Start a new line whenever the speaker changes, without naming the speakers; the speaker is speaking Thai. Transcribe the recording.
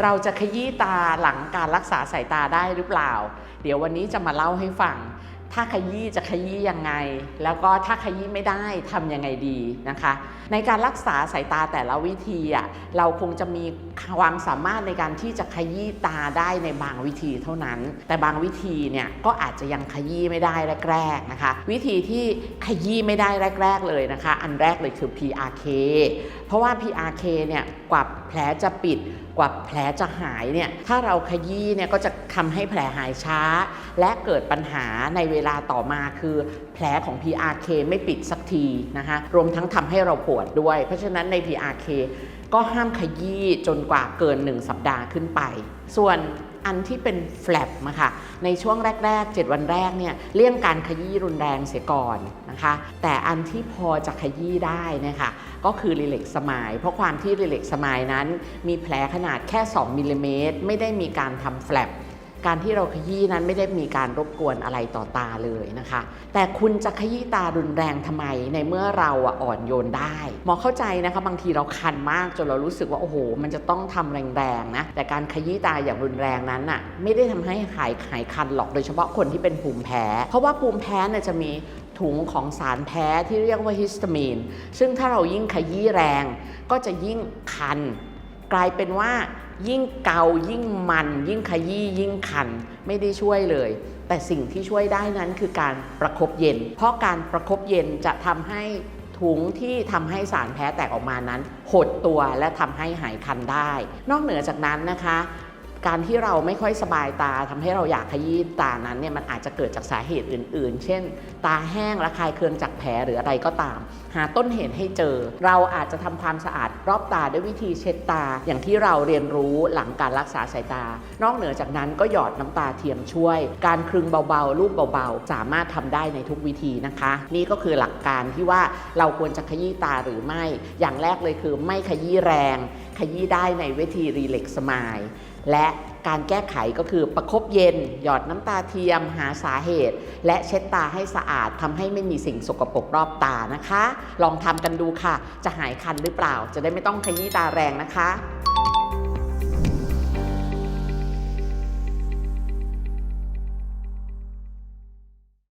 เราจะขยี้ตาหลังการรักษาสายตาได้หรือเปล่า เดี๋ยววันนี้จะมาเล่าให้ฟัง ถ้าขยี้จะขยี้ยังไง แล้วก็ถ้าขยี้ไม่ได้ทำยังไงดีนะคะ ในการรักษาสายตาแต่ละวิธีอะเราคงจะมีความสามารถในการที่จะขยี้ตาได้ในบางวิธีเท่านั้น แต่บางวิธีเนี่ยก็อาจจะยังขยี้ไม่ได้แรกๆนะคะ วิธีที่ขยี้ไม่ได้แรก ๆเลยนะคะ อันแรกเลยคือ PRK เพราะว่า PRK เนี่ยกว่า แผลจะปิด กว่าแผลจะหายเนี่ยถ้าเราขยี้เนี่ยก็จะทำให้แผลหายช้า และเกิดปัญหาในเวลาต่อมาคือ แผลของ PRK ไม่ปิดสักทีนะคะรวมทั้งทำให้เราปวดด้วย เพราะฉะนั้นใน PRK ก็ห้ามขยี้จนกว่าเกิน 1 สัปดาห์ขึ้นไป ส่วน อันที่เป็นแฟลปมาค่ะในช่วงแรก ๆ 7 วันแรกเนี่ยเลี่ยงการขยี้รุนแรงเสียก่อนนะคะ แต่อันที่พอจะขยี้ได้นะคะก็คือรีเล็กสมาย เพราะความที่รีเล็กสมายนั้น มีแผลขนาดแค่ 2มิลลิเมตรไม่ได้มีการทำแฟลป การที่เราขยี้นั้นไม่ได้มีการรบกวนอะไรต่อตาเลยนะคะ แต่คุณจะขยี้ตารุนแรงทำไม ในเมื่อเราอ่อนโยนได้หมอเข้าใจนะคะ บางทีเราคันมากจนเรารู้สึกว่าโอ้โห มันจะต้องทำแรงๆนะแต่การขยี้ตาอย่างรุนแรงนั้นน่ะไม่ได้ทำให้หายหายคันหรอกโดยเฉพาะคนที่เป็นภูมิแพ้ เพราะว่าภูมิแพ้เนี่ยจะมีถุงของสารแพ้ที่เรียกว่าฮิสตามีน ซึ่งถ้าเรายิ่งขยี้แรงก็จะยิ่งคัน กลายเป็นว่ายิ่งเกายิ่งมัน ยิ่งขยี้ยิ่งคันไม่ได้ช่วยเลย แต่สิ่งที่ช่วยได้นั้นคือการประคบเย็น เพราะการประคบเย็นจะทำให้ถุงที่ทำให้สารแพ้แตกออกมานั้น หดตัวและทำให้หายคันได้ นอกเหนือจากนั้นนะคะ การที่เราไม่ค่อยสบายตาทำให้เราอยากขยี้ตานั้นเนี่ยมันอาจจะเกิดจากสาเหตุอื่น ๆ เช่น ตาแห้งระคายเคืองจากแผลหรืออะไรก็ตาม หาต้นเหตุให้เจอ เราอาจจะทำความสะอาดรอบตาด้วยวิธีเช็ดตา อย่างที่เราเรียนรู้หลังการรักษาสายตา นอกเหนือจากนั้นก็หยอดน้ำตาเทียมช่วย การคลึงเบา ๆ รูปเบา ๆ สามารถทำได้ในทุกวิธีนะคะ นี่ก็คือหลักการที่ว่าเราควรจะขยี้ตาหรือไม่ อย่างแรกเลยคือไม่ขยี้แรงขยี้ได้ในเวทีรีเล็กสมายและการแก้ไขก็คือประคบเย็น หยอดน้ำตาเทียม หาสาเหตุ และเช็ดตาให้สะอาดทำให้ไม่มีสิ่งสกปรกรอบตานะคะ ลองทำกันดูค่ะ จะหายคันหรือเปล่า จะได้ไม่ต้องขยี้ตาแรงนะคะ